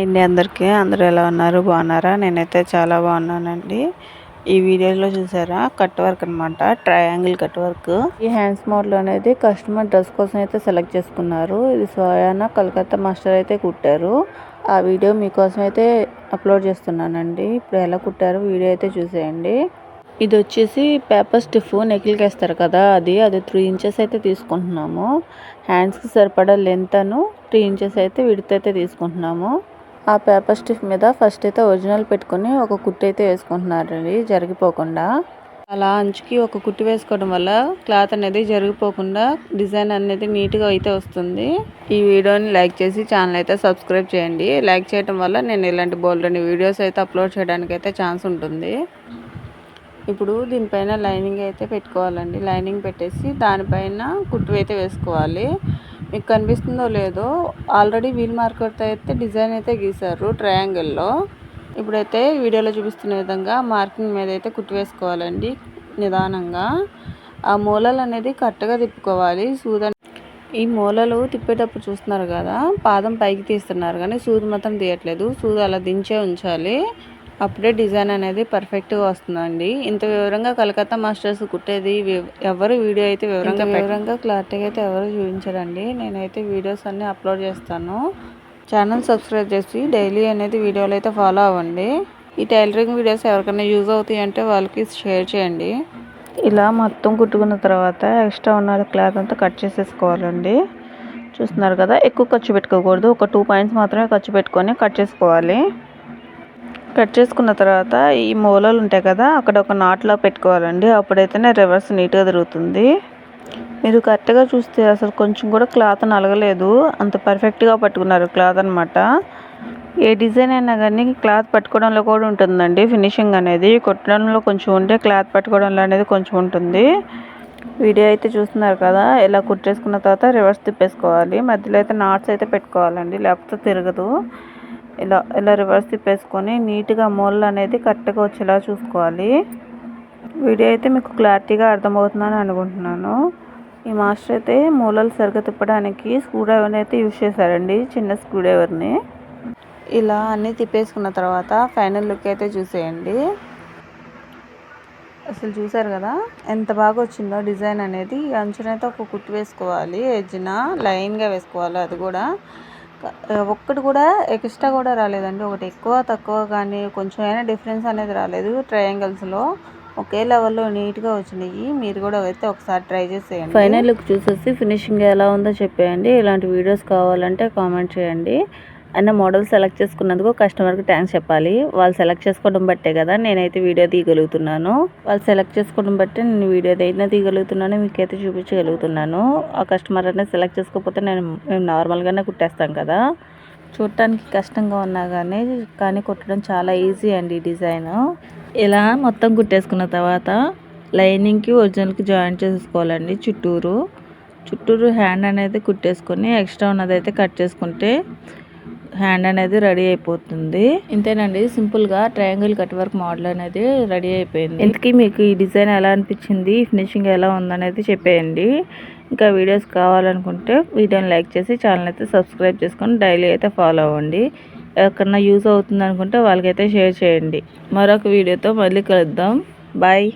అండి అందరికీ. అందరూ ఎలా ఉన్నారు? బాగున్నారా? నేనైతే చాలా బాగున్నానండి. ఈ వీడియోలో చూసారా? కట్ వర్క్ అనమాట ట్రయాంగిల్ కట్ వర్క్. ఈ హ్యాండ్స్ మోడల్ అనేది కస్టమర్ డ్రెస్ కోసం అయితే సెలెక్ట్ చేసుకున్నారు. ఇది సోయానా కలకత్తా మాస్టర్ అయితే కుట్టారు. ఆ వీడియో మీకోసం అయితే అప్లోడ్ చేస్తున్నానండి. ఇప్పుడు ఎలా కుట్టారు వీడియో అయితే చూసేయండి. ఇది వచ్చేసి పేపర్ స్టిఫ్ నెక్కిలకి వేస్తారు కదా అది. అది త్రీ ఇంచెస్ అయితే తీసుకుంటున్నాము. హ్యాండ్స్కి సరిపడా లెంత్ అను త్రీ ఇంచెస్ అయితే విడత అయితే తీసుకుంటున్నాము. ఆ పేపర్ స్టిఫ్ మీద ఫస్ట్ అయితే ఒరిజినల్ పెట్టుకొని ఒక కుట్టు అయితే వేసుకుంటున్నారండి జరిగిపోకుండా. అలా అంచుకి ఒక కుట్టి వేసుకోవడం వల్ల క్లాత్ అనేది జరిగిపోకుండా డిజైన్ అనేది నీట్గా అయితే వస్తుంది. ఈ వీడియోని లైక్ చేసి ఛానల్ అయితే సబ్స్క్రైబ్ చేయండి. లైక్ చేయడం వల్ల నేను ఇలాంటి బోల్డ్ వీడియోస్ అయితే అప్లోడ్ చేయడానికి అయితే ఛాన్స్ ఉంటుంది. ఇప్పుడు దీనిపైన లైనింగ్ అయితే పెట్టుకోవాలండి. లైనింగ్ పెట్టేసి దానిపైన కుట్టు అయితే వేసుకోవాలి. మీకు కనిపిస్తుందో లేదో ఆల్రెడీ వీల్ మార్కర్తో అయితే డిజైన్ అయితే గీశారు ట్రయాంగిల్లో ఇప్పుడైతే వీడియోలో చూపిస్తున్న విధంగా మార్కింగ్ మీద అయితే కుట్టివేసుకోవాలండి నిదానంగా. ఆ మూలలు అనేది కరెక్ట్గా తిప్పుకోవాలి సూది ఈ మూలలు తిప్పేటప్పుడు చూస్తున్నారు కదా పాదం పైకి తీస్తున్నారు కానీ సూది మాత్రం తీయట్లేదు సూది అలా దించే ఉంచాలి. అప్పుడే డిజైన్ అనేది పర్ఫెక్ట్గా వస్తుందండి. ఇంత వివరంగా కలకత్తా మాస్టర్స్ కుట్టేది ఎవరు వీడియో అయితే వివరంగా వివరంగా క్లారిటీగా అయితే ఎవరు చూపించరండి. నేనైతే వీడియోస్ అన్నీ అప్లోడ్ చేస్తాను. ఛానల్ సబ్స్క్రైబ్ చేసి డైలీ అనేది వీడియోలు అయితే ఫాలో అవ్వండి. ఈ టైలరింగ్ వీడియోస్ ఎవరికైనా యూజ్ అవుతాయి అంటే వాళ్ళకి షేర్ చేయండి. ఇలా మొత్తం కుట్టుకున్న తర్వాత ఎక్స్ట్రా ఉన్న క్లాత్ అంతా కట్ చేసేసుకోవాలండి. చూస్తున్నారు కదా ఎక్కువ ఖర్చు పెట్టుకోకూడదు. ఒక టూ పాయింట్స్ మాత్రమే ఖర్చు పెట్టుకొని కట్ చేసుకోవాలి. కట్ చేసుకున్న తర్వాత ఈ మూలలు ఉంటాయి కదా అక్కడ ఒక నాట్లో పెట్టుకోవాలండి. అప్పుడైతేనే రివర్స్ నీట్గా తిరుగుతుంది. మీరు కరెక్ట్గా చూస్తే అసలు కొంచెం కూడా క్లాత్ నలగలేదు. అంత పర్ఫెక్ట్గా పట్టుకున్నారు క్లాత్ అనమాట ఏ డిజైన్ అయినా కానీ క్లాత్ పట్టుకోవడంలో కూడా ఉంటుందండి. ఫినిషింగ్ అనేది కొట్టడంలో కొంచెం ఉంటే క్లాత్ పట్టుకోవడంలో అనేది కొంచెం ఉంటుంది. వీడియో అయితే చూస్తున్నారు కదా ఇలా కుట్టేసుకున్న తర్వాత రివర్స్ తిప్పేసుకోవాలి. మధ్యలో అయితే నాట్స్ అయితే పెట్టుకోవాలండి లేకపోతే తిరగదు. ఇలా ఇలా రివర్స్ తిప్పేసుకొని నీట్గా మూలలు అనేది కరెక్ట్గా వచ్చేలా చూసుకోవాలి. వీడియో అయితే మీకు క్లారిటీగా అర్థమవుతుందని అనుకుంటున్నాను. ఈ మాస్టర్ అయితే మూలలు సరిగ్గా తిప్పడానికి స్క్రూ డ్రైవర్ని అయితే యూజ్ చేశారండి చిన్న స్క్రూ డ్రైవర్ని ఇలా అన్నీ తిప్పేసుకున్న తర్వాత ఫైనల్ లుక్ అయితే చూసేయండి. అసలు చూసారు కదా ఎంత బాగా వచ్చిందో డిజైన్ అనేది. అంచునైతే ఒక కుట్టు వేసుకోవాలి ఎడ్జిన లైన్గా వేసుకోవాలి అది కూడా. ఒక్కటి కూడా ఎక్స్ట్రా కూడా రాలేదండి. ఒకటి ఎక్కువ తక్కువ కానీ కొంచెం అయినా డిఫరెన్స్ అనేది రాలేదు ట్రయాంగిల్స్లో. ఒకే లెవెల్లో నీట్గా వచ్చినాయి. మీరు కూడా అయితే ఒకసారి ట్రై చేసేయండి ఫైనల్ లుక్ చూసేసి ఫినిషింగ్ ఎలా ఉందో చెప్పేయండి. ఇలాంటి వీడియోస్ కావాలంటే కామెంట్ చేయండి. అన్న మోడల్ సెలెక్ట్ చేసుకున్నందుకు కస్టమర్కి థ్యాంక్స్ చెప్పాలి. వాళ్ళు సెలెక్ట్ చేసుకోవడం బట్టే కదా నేనైతే వీడియో తీయగలుగుతున్నాను. వాళ్ళు సెలెక్ట్ చేసుకోవడం బట్టే నేను వీడియో ఏదైనా తీయగలుగుతున్నాను మీకైతే చూపించగలుగుతున్నాను. ఆ కస్టమర్ అనేది సెలెక్ట్ చేసుకోకపోతే నేను మేము నార్మల్గానే కుట్టేస్తాం కదా. చూడటానికి కష్టంగా ఉన్నా కానీ కానీ కుట్టడం చాలా ఈజీ అండి ఈ డిజైన్. ఇలా మొత్తం కుట్టేసుకున్న తర్వాత లైనింగ్కి ఒరిజినల్కి జాయింట్ చేసుకోవాలండి చుట్టూరు. చుట్టూరు హ్యాండ్ అనేది కుట్టేసుకొని ఎక్స్ట్రా ఉన్నదైతే కట్ చేసుకుంటే హ్యాండ్ అనేది రెడీ అయిపోతుంది. ఇంతేనండి సింపుల్గా ట్రయాంగిల్ కట్ వర్క్ మోడల్ అనేది రెడీ అయిపోయింది. ఇంతకీ మీకు ఈ డిజైన్ ఎలా అనిపించింది? ఫినిషింగ్ ఎలా ఉందనేది చెప్పేయండి. ఇంకా వీడియోస్ కావాలనుకుంటే వీడియోని లైక్ చేసి ఛానల్ అయితే సబ్స్క్రైబ్ చేసుకొని డైలీ అయితే ఫాలో అవ్వండి. ఎవరికన్నా యూజ్ అవుతుంది అనుకుంటే వాళ్ళకైతే షేర్ చేయండి. మరొక వీడియోతో మళ్ళీ కలుద్దాం. బాయ్